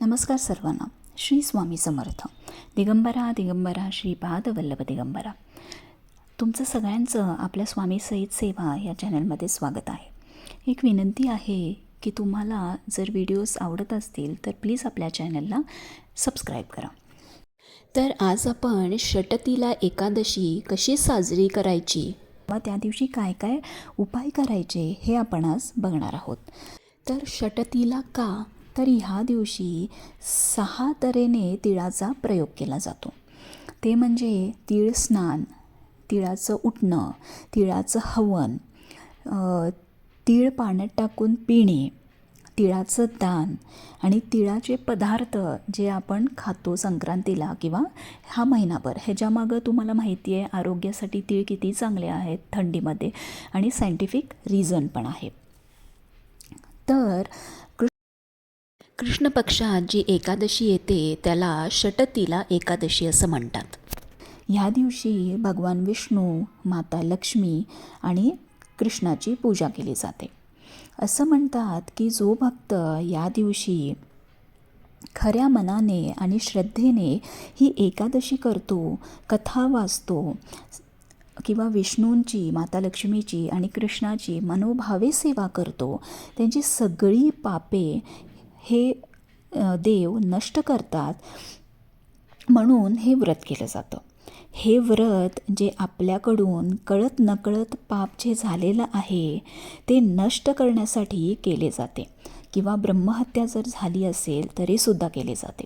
नमस्कार सर्वांना. श्री स्वामी समर्थ. दिगंबरा दिगंबरा श्रीपाद वल्लभ दिगंबरा. तुमचं सगळ्यांचं आपल्या स्वामी सहित सेवा या चॅनलमध्ये स्वागत आहे. एक विनंती आहे की तुम्हाला जर व्हिडिओज आवडत असतील तर प्लीज आपल्या चॅनलला सबस्क्राईब करा. तर आज आपण षटतीला एकादशी कशी साजरी करायची? व त्या दिवशी काय काय उपाय करायचे हे आपण आज बघणार आहोत. तर षटतीला का तर ह्या दिवशी सहा तऱ्हेने तिळाचा प्रयोग केला जातो. ते म्हणजे तीळ स्नान तिळाचं उठणं तिळाचं हवन तिळ तीळ पाण्यात टाकून पिणे तिळाचं दान आणि तिळाचे पदार्थ जे आपण खातो संक्रांतीला किंवा हा महिनाभर ह्याच्यामागं तुम्हाला माहिती आहे आरोग्यासाठी तीळ किती चांगले आहेत थंडीमध्ये आणि सायंटिफिक रिझन पण आहे. तर कृष्ण पक्षात जी एकादशी येते त्याला षटतीला एकादशी असं म्हणतात. ह्या दिवशी भगवान विष्णू माता लक्ष्मी आणि कृष्णाची पूजा केली जाते. असं म्हणतात की जो भक्त या दिवशी खऱ्या मनाने आणि श्रद्धेने ही एकादशी करतो कथा वाचतो किंवा विष्णूंची माता लक्ष्मीची आणि कृष्णाची मनोभावे सेवा करतो त्यांची सगळी पापे हे देव नष्ट करतात म्हणून हे व्रत केलं जातं. हे व्रत जे आपल्याकडून कळत नकळत पाप जे झालेलं आहे ते नष्ट करण्यासाठी केले जाते. किंवा ब्रह्महत्या जर झाली असेल तरीसुद्धा केले जाते.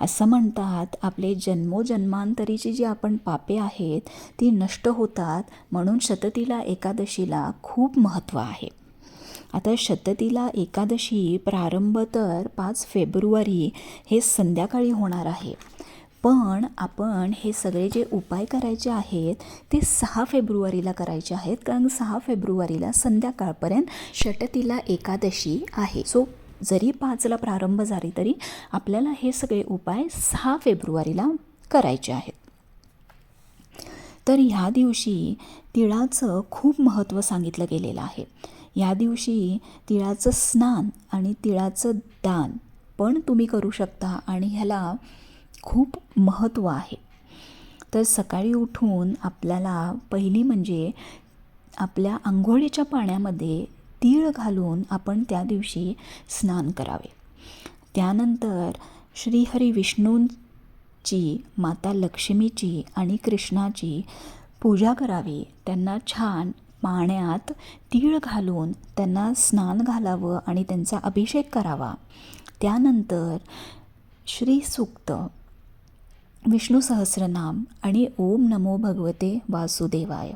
असं म्हणतात आपले जन्मोजन्मांतरीची जी आपण पापे आहेत ती नष्ट होतात म्हणून शततीला एकादशीला खूप महत्त्व आहे. आता शततीला एकादशी प्रारंभ तर पाच फेब्रुवारी हे संध्याकाळी होणार आहे. पण आपण हे सगळे जे उपाय करायचे आहेत ते सहा फेब्रुवारीला करायचे आहेत. कारण सहा फेब्रुवारीला संध्याकाळपर्यंत षटतीला एकादशी आहे. सो जरी पाचला प्रारंभ झाली तरी आपल्याला हे सगळे उपाय सहा फेब्रुवारीला करायचे आहेत. तर ह्या दिवशी तिळाचं खूप महत्त्व सांगितलं गेलेलं आहे. या दिवशी तिळाचं स्नान आणि तिळाचं दान पण तुम्ही करू शकता आणि ह्याला खूप महत्त्व आहे. तर सकाळी उठून आपल्याला पहिली म्हणजे आपल्या आंघोळीच्या पाण्यामध्ये तीळ घालून आपण त्या दिवशी स्नान करावे. त्यानंतर श्रीहरी विष्णूंची माता लक्ष्मीची आणि कृष्णाची पूजा करावी. त्यांना छान पाण्यात तीळ घालून त्यांना स्नान घालावं आणि त्यांचा अभिषेक करावा. त्यानंतर श्रीसूक्त विष्णू सहस्रनाम आणि ओम नमो भगवते वासुदेवाय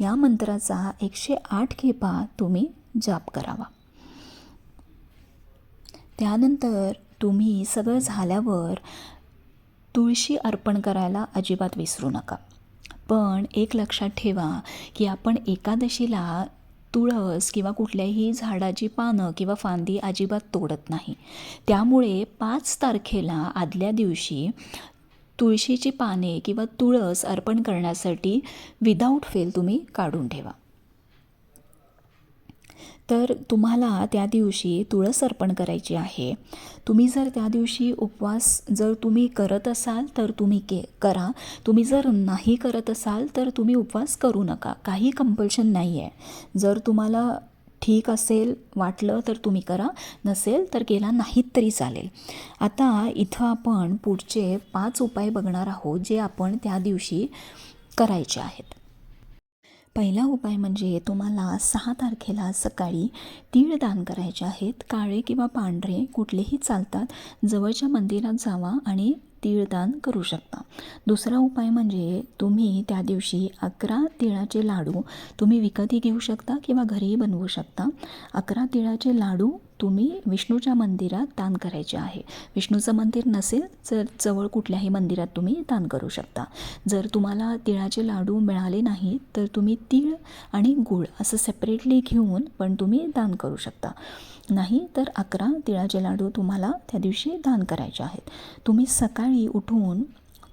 या मंत्राचा एकशे आठ खेपा तुम्ही जाप करावा. त्यानंतर तुम्ही सगळं झाल्यावर तुळशी अर्पण करायला अजिबात विसरू नका. पण एक लक्षात ठेवा की आपण एकादशीला तुळस किंवा कुठल्याही झाडाची पानं किंवा फांदी अजिबात तोडत नाही. त्यामुळे पाच तारखेला आदल्या दिवशी तुळशीची पाने किंवा तुळस अर्पण करण्यासाठी विदाऊट फेल तुम्ही काढून ठेवा. तर तुम्हाला त्या दिवशी तुळस अर्पण करायची आहे. तुम्ही जर त्या दिवशी उपवास जर तुम्ही करत असाल तर तुम्ही के करा. तुम्ही जर नाही करत असाल तर तुम्ही उपवास करू नका. काही कंपल्शन नाही आहे जर तुम्हाला ठीक असेल वाटलं तर तुम्ही करा. नसेल तर केला नाहीत तरी चालेल. आता इथं आपण पुढचे पाच उपाय बघणार आहोत जे आपण त्या दिवशी करायचे आहेत. पहिला उपाय म्हणजे तुम्हाला सहा तारखेला सकाळी तीळ दान करायचे आहेत. काळे किंवा पांढरे कुठलेही चालतात. जवळच्या मंदिरात जावा आणि तीळदान करू शकता. दुसरा उपाय म्हणजे तुम्ही त्या दिवशी अकरा तिळाचे लाडू तुम्ही विकतही घेऊ शकता किंवा घरीही बनवू शकता. अकरा तिळाचे लाडू तुम्ही विष्णूच्या मंदिरात दान करायचे आहे. विष्णूचं मंदिर नसेल तर जवळ कुठल्याही मंदिरात तुम्ही दान करू शकता. जर तुम्हाला तिळाचे लाडू मिळाले नाही तर तुम्ही तीळ आणि गूळ असं सेपरेटली घेऊन पण तुम्ही दान करू शकता. नाही तर अकरा तिळाचे लाडू तुम्हाला त्या दिवशी दान करायचे आहेत. तुम्ही सकाळी उठून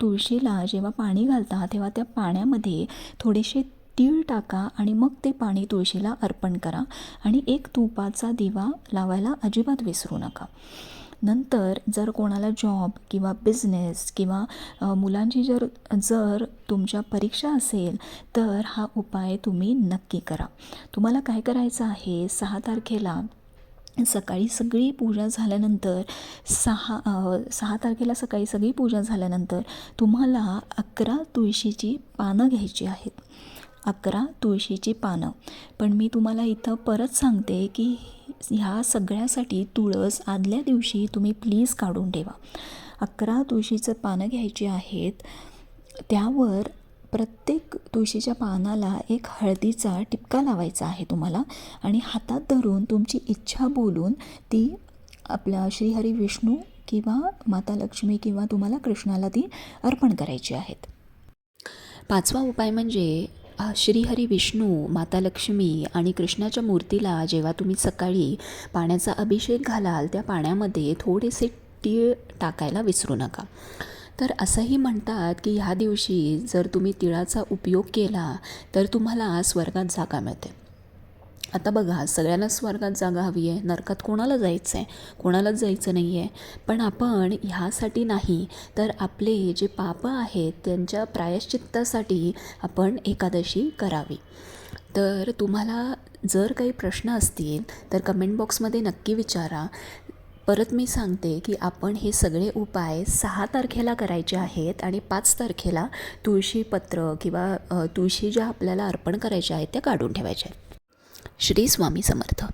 तुळशीला जेव्हा पाणी घालता तेव्हा त्या पाण्यामध्ये थोडेसे तीळ टाका आणि मग ते पाणी तुळशीला अर्पण करा आणि एक तुपाचा दिवा लावायला अजिबात विसरू नका. नंतर जर कोणाला जॉब किंवा बिझनेस किंवा मुलांची जर जर तुमच्या परीक्षा असेल तर हा उपाय तुम्ही नक्की करा. तुम्हाला काय करायचं आहे? सहा तारखेला सकाळी सगळी पूजा झाल्यानंतर सहा सहा तारखेला सकाळी सगळी पूजा झाल्यानंतर तुम्हाला अकरा तुळशीची पानं घ्यायची आहेत. अकरा तुळशीची पानं. पण मी तुम्हाला इथं परत सांगते की ह्या सगळ्यासाठी तुळस आदल्या दिवशी तुम्ही प्लीज काढून ठेवा. अकरा तुळशीचं पानं घ्यायची आहेत. त्यावर प्रत्येक तुळशीच्या पानाला एक हळदीचा टिपका लावायचा आहे तुम्हाला आणि हातात धरून तुमची इच्छा बोलून ती आपल्या श्रीहरी विष्णू किंवा माता लक्ष्मी किंवा तुम्हाला कृष्णाला ती अर्पण करायची आहेत. पाचवा उपाय म्हणजे श्रीहरी विष्णू माता लक्ष्मी आणि कृष्णाच्या मूर्तीला जेव्हा तुम्ही सकाळी पाण्याचा अभिषेक घालाल त्या पाण्यामध्ये थोडेसे तीळ टाकायला विसरू नका. तर असंही म्हणतात की ह्या दिवशी जर तुम्ही तिळाचा उपयोग केला तर तुम्हाला स्वर्गात जागा मिळते. आता बघा सगळ्यांना स्वर्गात जागा हवी आहे. नरकात कोणाला जायचं आहे कोणालाच जायचं नाही आहे पण आपण ह्यासाठी नाही तर आपले जे पापं आहेत त्यांच्या प्रायश्चित्तासाठी आपण एकादशी करावी. तर तुम्हाला जर काही प्रश्न असतील तर कमेंट बॉक्समध्ये नक्की विचारा. परत मी सांगते की आपण हे सगळे उपाय सहा तारखेला करायचे आहेत आणि पाच तारखेला तुळशीपत्र किंवा तुळशी ज्या आपल्याला अर्पण करायच्या आहेत त्या काढून ठेवायच्या आहेत. श्री स्वामी समर्थ.